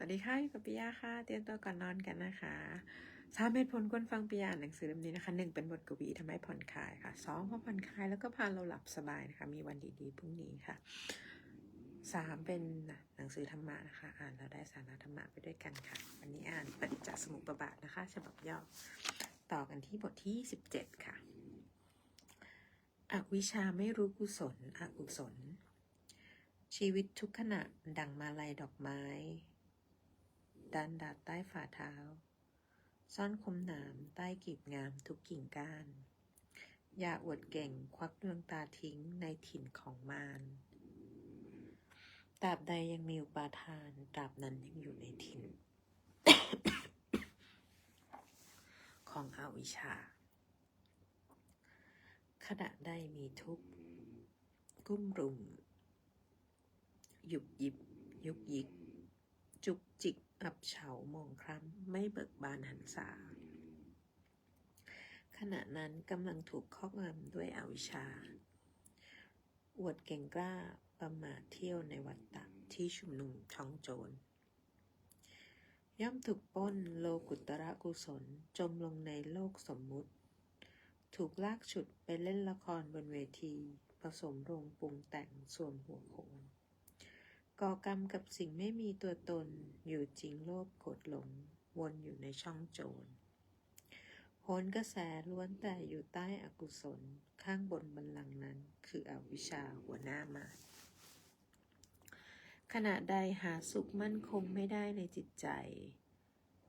สวัสดีค่ะกับปิยาค่ะ เตรียมตัวก่อนนอนกันนะคะสามเหตุผลควรฟังปิยาอ่านหนังสือเล่มนี้นะคะหนึ่งเป็นบทกวีทำให้ผ่อนคลายค่ะสองเพราะผ่อนคลายแล้วก็พาเราหลับสบายนะคะ มีวันดีๆพรุ่งนี้ค่ะสามเป็นหนังสือธรรมะนะคะ อ่านแล้วได้สาระธรรมะไปด้วยกันค่ะ วันนี้อ่านปฏิจจสมุปบาทนะคะ ฉบับย่อต่อกันที่บทที่สิบเจ็ดค่ะ อวิชชาไม่รู้กุศล อกุศล ชีวิตทุกขณะดังมาลัยดอกไม้ ดันดาดใต้ฝ่าเท้า ซ่อนคมหนามใต้กีบงามทุกกิ่งก้าน อย่าอวดเก่งควักดวงตาทิ้งในถิ่นของมารตราบใดยังมีอุปาทานตราบนั้นยังอยู่ในถิ่น ของอวิชชา ขณะใดมีทุกข์ กุ้มรุม หยุบหยิบ ยุกยิก อับเฉามองคล้ำไม่เบิกบานหันษาขณะนั้นกำลังถูกครอบงำด้วยอวิชชา อวดเก่งกล้าประมาทเที่ยวในวัฏฏะที่ชุมนุมช่องโจร ย่อมถูกปล้นโลกุตระกุศลจมลงในโลกสมมุติ ถูกลากฉุดไปเล่นละครบนเวที ผสมโรงปรุงแต่งส่วนหัวโขน ก่อกรรมกับสิ่งไม่มีตัวตนอยู่จริงโลภโกรธหลง วนอยู่ในช่องโจรโหนกระแสล้วนแต่อยู่ใต้อกุศลข้างบนบันลังนั้น คืออวิชชาหัวหน้ามาขณะใดหาสุขมั่นคงไม่ได้ในจิตใจ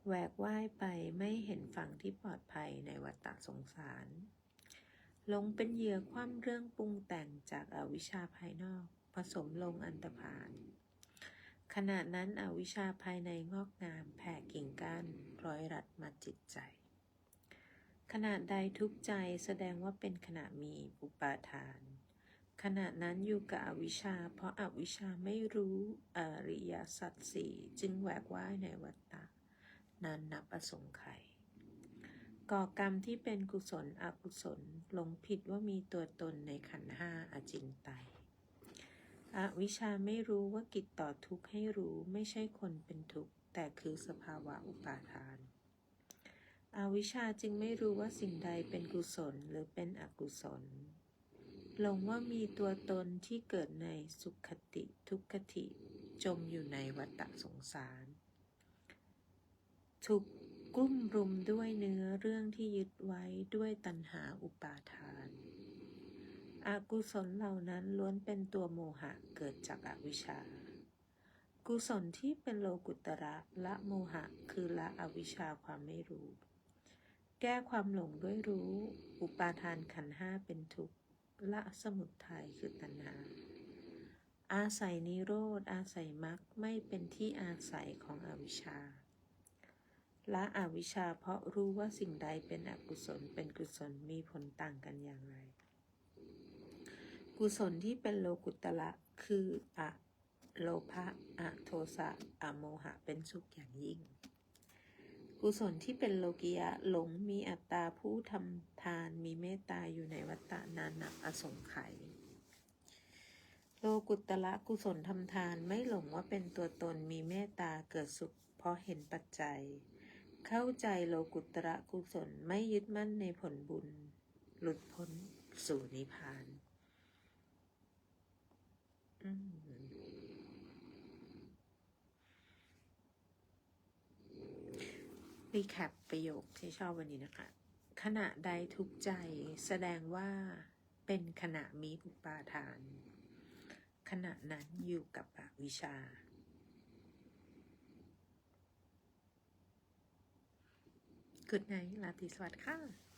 แหวกว่ายไปไม่เห็นฝั่งที่ปลอดภัยในวัฏฏะสงสาร หลงเป็นเหยื่อคว่ำเรื่องปรุงแต่งจากอาวิชชาภายนอก ผสมลงอันตรพานขณะนั้นอวิชชาภายในงอกงามแผ่กิ่งก้านร้อยรัดมาจิตใจ ขณะใดทุกข์ใจแสดงว่าเป็นขณะมีอุปาทาน ขณะนั้นอยู่กับอวิชชา เพราะอาวิชชาไม่รู้อริยสัจสี่จึงแหวกว่ายในวัฏฏะนานนับอสงไขย ก่อกรรมที่เป็นกุศลอกุศลหลงผิดว่ามีตัวตนในขันห้าอาจินไตอวิชชาไม่รู้ว่ากิจต่อทุกข์ให้รู้ไม่ใช่คนเป็นทุกข์แต่คือสภาวะอุปาทาน อวิชชาจึงไม่รู้ว่าสิ่งใดเป็นกุศลหรือเป็นอกุศลหลงว่ามีตัวตนที่เกิดในสุขคติทุกขติจมอยู่ในวัฏฏะสงสารถูก กลุ่มรุมด้วยเนื้อเรื่องที่ยึดไว้ด้วยตัณหาอุปาทาน อากุศลเหล่านั้นล้วนเป็นตัวโมหะเกิดจากอวิชชา กุศลที่เป็นโลกุตระละโมหะคือละอวิชชาความไม่รู้ แก้ความหลงด้วยรู้ อุปาทานขันห้าเป็นทุกข์ละสมุทัยคือตัณหา อาศัยนิโรธอาศัยมรรคไม่เป็นที่อาศัยของอวิชชา ละอวิชชาเพราะรู้ว่าสิ่งใดเป็นอกุศลเป็นกุศลมีผลต่างกันอย่างไร กุศลที่เป็นโลกุตละคืออะโลภะอะโทสะอะโมหะเป็นสุขอย่างยิ่ง กุศลที่เป็นโลกิยะหลงมีอัตตาผู้ทำทานมีเมตตาอยู่ในวัฏฏะนานนับอสงไขยโลกุตละกุศลทำทานไม่หลงว่าเป็นตัวตนมีเมตตาเกิดสุขเพราะเห็นปัจจัย เข้าใจโลกุตระกุศลไม่ยึดมั่นในผลบุญ หลุดพ้นสู่นิพพานรีแคปประโยคที่ชอบวันนี้นะคะ ขณะใดทุกใจแสดงว่าเป็นขณะมีอุปาทาน ขณะนั้นอยู่กับอวิชชา กุดไนลาตรีสวัสดิ์ค่ะ